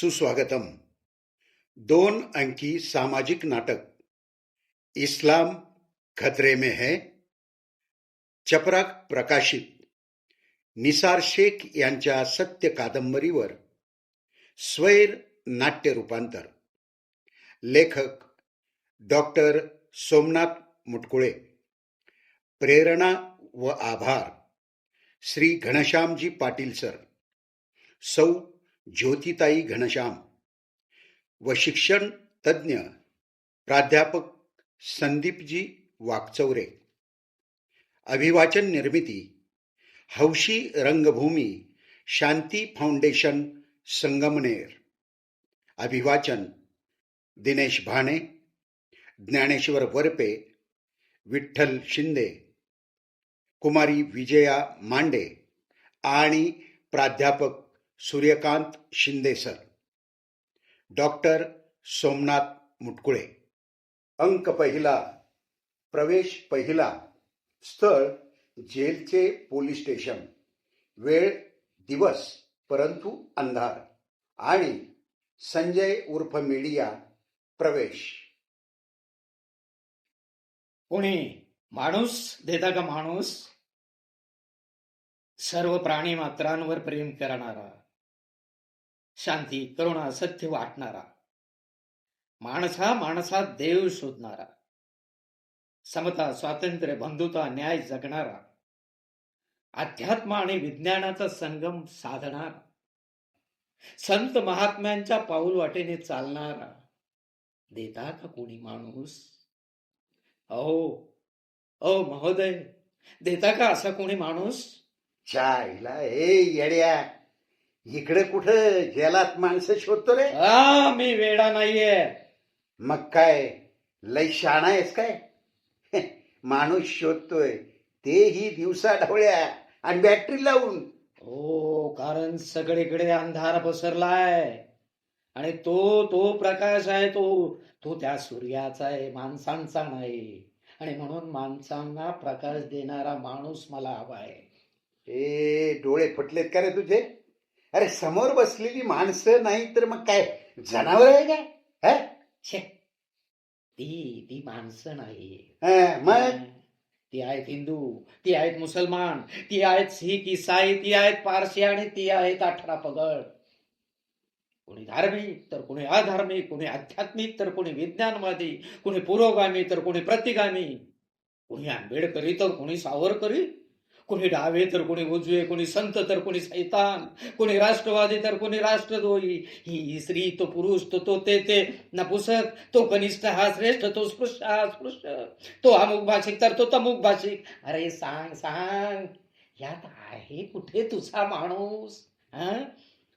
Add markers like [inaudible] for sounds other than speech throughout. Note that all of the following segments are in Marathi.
सुस्वागतम. दोन अंकी सामाजिक नाटक. इस्लाम खतरे में है. चपराक प्रकाशित. निसार शेख यांच्या सत्य कादंबरीवर स्वैर नाट्य रूपांतर. लेखक डॉक्टर सोमनाथ मुटकुळे. प्रेरणा व आभार. श्री घनश्यामजी पाटील सर. सौ ज्योतिताई घनश्याम व शिक्षण तज्ज्ञ प्राध्यापक संदीपजी वाकचौरे. अभिवाचन निर्मिती हौशी रंगभूमी शांती फाउंडेशन संगमनेर. अभिवाचन दिनेश भाणे ज्ञानेश्वर वरपे विठ्ठल शिंदे कुमारी विजया मांडे आणि प्राध्यापक सूर्यकांत शिंदे सर. डॉक्टर सोमनाथ मुटकुळे. अंक पहिला प्रवेश पहिला स्थळ जेलचे पोलीस स्टेशन. वेळ दिवस परंतु अंधार. आणि संजय उर्फ मीडिया प्रवेश. कोणी? माणूस? देता का माणूस? सर्व प्राणी मात्रांवर प्रेम करणारा. शांती करुणा सत्य वाटणारा. माणसा माणसात देव शोधणारा. समता स्वातंत्र्य बंधुता न्याय जगणारा. अध्यात्म आणि विज्ञानाचा संगम साधणारा. संत महात्म्यांच्या पाऊल वाटेने चालणारा. देता का कोणी माणूस? अहो अहो महोदय देता का असा कोणी माणूस? चायला ए येड्या. इकडे कुठं जेलात माणसं शोधतो रे? आ मी वेडा नाहीये. मग काय? लय शाणा आहेस काय? माणूस शोधतोय. तेही दिवसा ढवळ्या आणि बॅटरी लावून. हो कारण सगळीकडे अंधार पसरलाय. आणि तो तो प्रकाश आहे तो. तो त्या सूर्याचा आहे माणसांचा नाही. आणि म्हणून माणसांना प्रकाश देणारा माणूस मला हवा आहे. ए डोळे फुटलेत का रे तुझे? अरे समोर बसलेली माणसं नाही तर मग काय? जनावर आहे काय हा? छे. ती ती माणसं नाही. हा, मग? ती आहेत हिंदू ती आहेत मुसलमान ती आहेत शीख इसाई ती आहेत पारसी आणि ती आहेत अठरा पगड. कोणी धार्मिक तर कोणी अधार्मिक कोणी आध्यात्मिक तर कोणी विज्ञानवादी कोणी पुरोगामी तर कोणी प्रतिगामी. कोणी आंबेडकरी तर कोणी सावरकरी. कोणी डावे तर कोणी उजवे कोणी संत तर कोणी सैतान कोणी राष्ट्रवादी तर कोणी राष्ट्रद्रोही. ही स्त्री तो पुरुष तो तो ते ते. नपुसक तो कनिष्ठ हा श्रेष्ठ तो स्पृश्य हा स्पृश्य. तो अमुक भाषिक तर तो तमुक भाषिक. अरे सांग सांग. यात आहे कुठे तुझा माणूस? हं?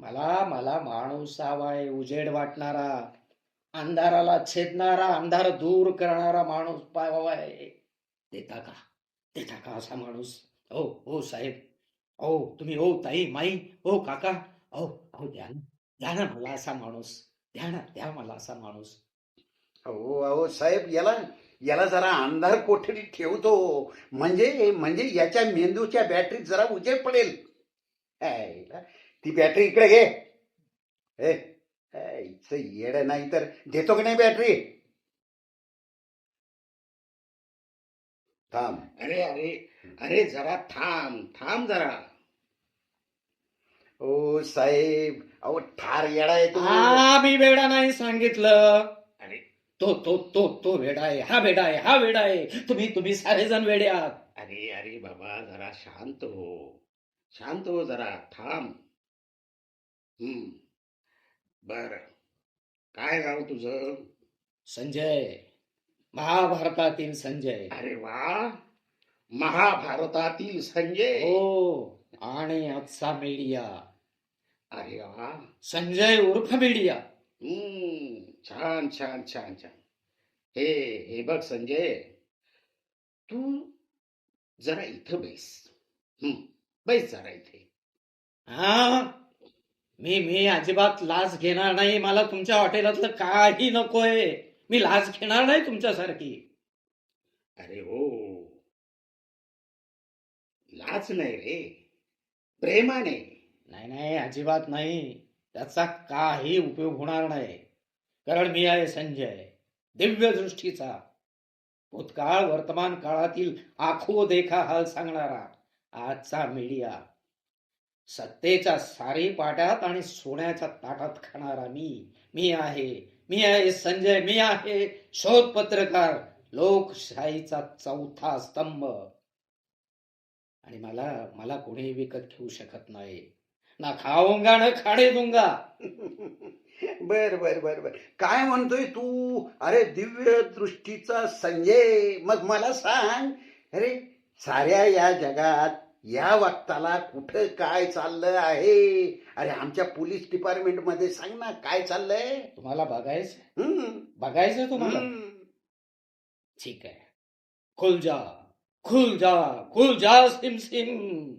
मला मला माणूस हवाय उजेड वाटणारा अंधाराला छेदणारा अंधार दूर करणारा माणूस पाहावाय देता का? देता का असा माणूस? ओ हो साहेब. ओ तुम्ही ओ ताई माई ओ काका. ओ हो द्या ना द्या ना मला असा माणूस द्या ना द्या मला असा माणूस. अहो अहो साहेब याला याला जरा अंधार कोठडीत ठेवतो. म्हणजे म्हणजे याच्या मेंदूच्या बॅटरीत जरा उजेड पडेल. ती बॅटरी इकडे घे. ए इथं येड नाही तर देतो की नाही बॅटरी? थांब. अरे अरे अरे जरा थांब थांब जरा. ओ साहेब अहो ठार येडा आहे तू हा मी वेडा नाही सांगितलं. अरे. तो तो तो तो वेडा आहे हा वेडा आहे हा वेडा आहे. तुम्ही तुम्ही सारे जण वेडे आहात. अरे अरे बाबा जरा शांत हो. शांत हो जरा थांब. हम्म. बर. काय नाव तुझं? संजय. महाभारतातील संजय. अरे वा. महाभारतातील संजय. हो आणि आजचा मीडिया अरे वा. संजय उर्फ मीडिया हम्म छान छान छान छान. हे हे बघ संजय. तू जरा इथं बैस. हम्म बैस जरा इथे. हा? मी मी अजिबात लाच घेणार नाही. मला तुमच्या हॉटेलातलं काही नकोय. मी लाच घेणार नाही तुमच्यासारखी. अरे हो. लाच नाही रे. प्रेमाने. नाही नाही अजिबात नाही. त्याचा काही उपयोग होणार नाही. कारण मी आहे संजय. दिव्य दृष्टीचा. भूतकाळ वर्तमान काळातील आखो देखा हाल सांगणारा. आजचा मीडिया सत्तेच्या सारी पाट्यात आणि सोन्याच्या ताटात खाणारा मी. मी आहे. मी आहे संजय. मी आहे शोध पत्रकार लोकशाहीचा चौथा स्तंभ. आणि मला मला कोणी विकत घेऊ शकत नाही. ना खाऊंगा ना खाणे दूंगा [laughs] बर बर बर बर. काय म्हणतोय तू? अरे दिव्य दृष्टीचा संजय. मग मला सांग अरे साऱ्या या जगात या वक्ताला कुठं काय चाललं आहे? अरे आमच्या पोलीस डिपार्टमेंटमध्ये सांग ना काय चाललंय? तुम्हाला बघायचं हम्म, बघायचं तुम्हाला? हम्म. ठीक आहे. खुल जा. खुल जा खुल जा सिम सिम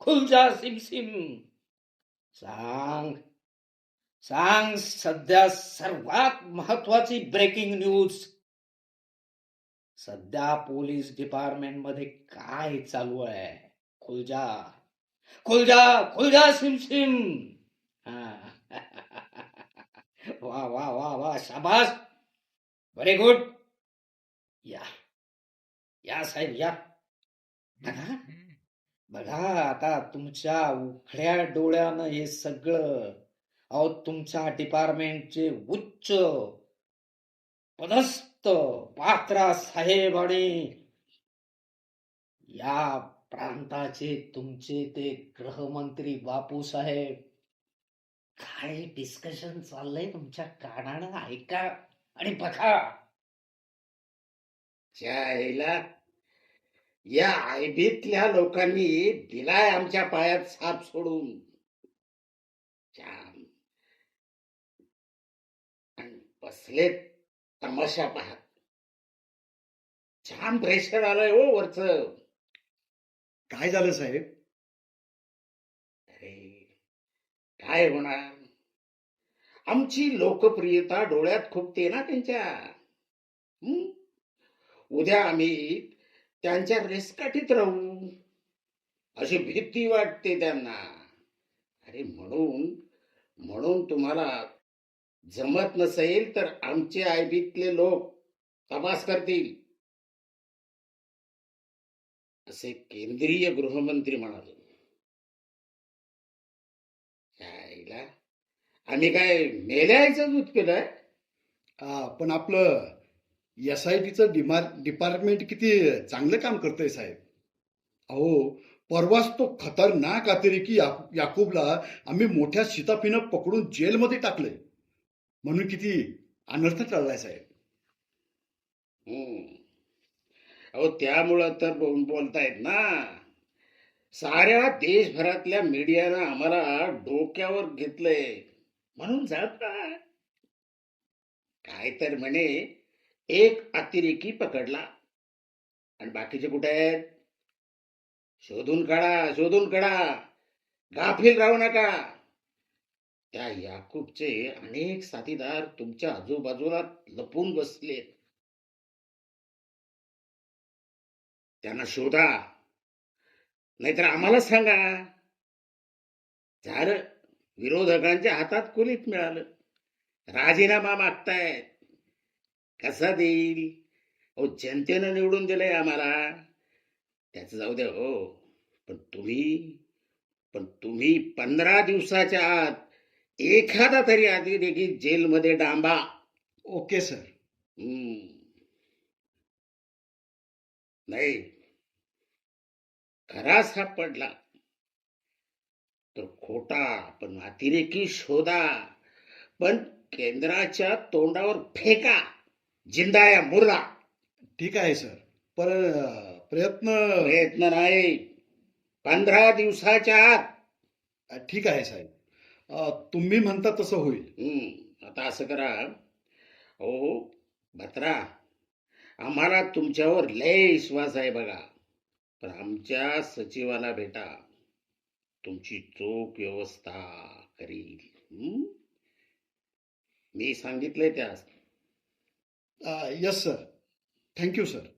खुल जा सिम सिम। सांग सांग सध्या सर्वात महत्वाची ब्रेकिंग न्यूज सध्या पोलीस डिपार्टमेंटमध्ये काय चालू आहे? खुलजा खुलजा खुलजा सिम सिम. [laughs] वा वा वा वा शाबास. व्हेरी गुड या साहेब या. बघा. बघा आता तुमच्या उघड्या डोळ्यानं हे सगळं अहो तुमच्या डिपार्टमेंटचे उच्च पदस्थ पात्रा साहेब आणि या प्रांताचे तुमचे ते गृहमंत्री बापू साहेब. काय डिस्कशन चाललंय तुमच्या कानानं? ऐका आणि बघा. त्याला या आयबीतल्या लोकांनी दिलाय आमच्या पायात साप सोडून. आणि बसले तमाशा पाहत. छान प्रेशर आलंय हो वरच. काय झालं साहेब? अरे काय होणार? आमची लोकप्रियता डोळ्यात खुपते ना त्यांच्या? उद्या आम्ही त्यांच्या रेसकाठीत राहू. अशी भीती वाटते त्यांना. अरे म्हणून म्हणून तुम्हाला जमत नसेल तर आमचे आयबीतले लोक तपास करतील. असे केंद्रीय गृहमंत्री म्हणाले. यायला आम्ही काय मेल्याचं दूध केलंय पण आपलं एस आय टीचं डिपार्टमेंट किती चांगलं काम करतंय साहेब. अहो परवाच तो खतरनाक अतिरेकी या- याकूबला आम्ही मोठ्या शिताफीनं पकडून जेलमध्ये टाकलंय. म्हणून किती अनर्थ टळलाय साहेब. हम्म. अहो त्यामुळं तर बोलतायत ना. साऱ्या देशभरातल्या मीडियानं आम्हाला डोक्यावर घेतलंय. म्हणून जात काय तर म्हणे एक अतिरेकी पकडला. आणि बाकीचे कुठे आहेत? शोधून काढा शोधून काढा. गाफील राहू नका. त्या याकूबचे अनेक साथीदार तुमच्या आजूबाजूला लपून बसले. त्यांना शोधा. नाहीतर आम्हाला सांगा. झालं विरोधकांच्या हातात कुलीत मिळालं राजीनामा मागतायत. कसा देईल? अहो जनतेनं निवडून दिलंय आम्हाला. त्याचं जाऊ द्या हो. पण तुम्ही पण तुम्ही पंधरा दिवसाच्या आत एखादा तरी अतिरेकी जेलमध्ये डांबा. Okay sir. नाही. खरा सापडला तर खोटा पण अतिरेकी शोधा. पण केंद्राच्या तोंडावर फेका. जिंदाया मुर्दा ठीक आहे सर. पण अ, प्रयत्न प्रयत्न नाही. पंधरा दिवसाच्या आत. ठीक आहे साहेब. अ, तुम्ही म्हणता तसं होईल. आता असं करा. हो भत्रा आम्हाला तुमच्यावर लय विश्वास आहे बघा. पण आमच्या सचिवाला भेटा. तुमची चोख व्यवस्था करील? मी सांगितलंय त्यास. Yes sir thank you sir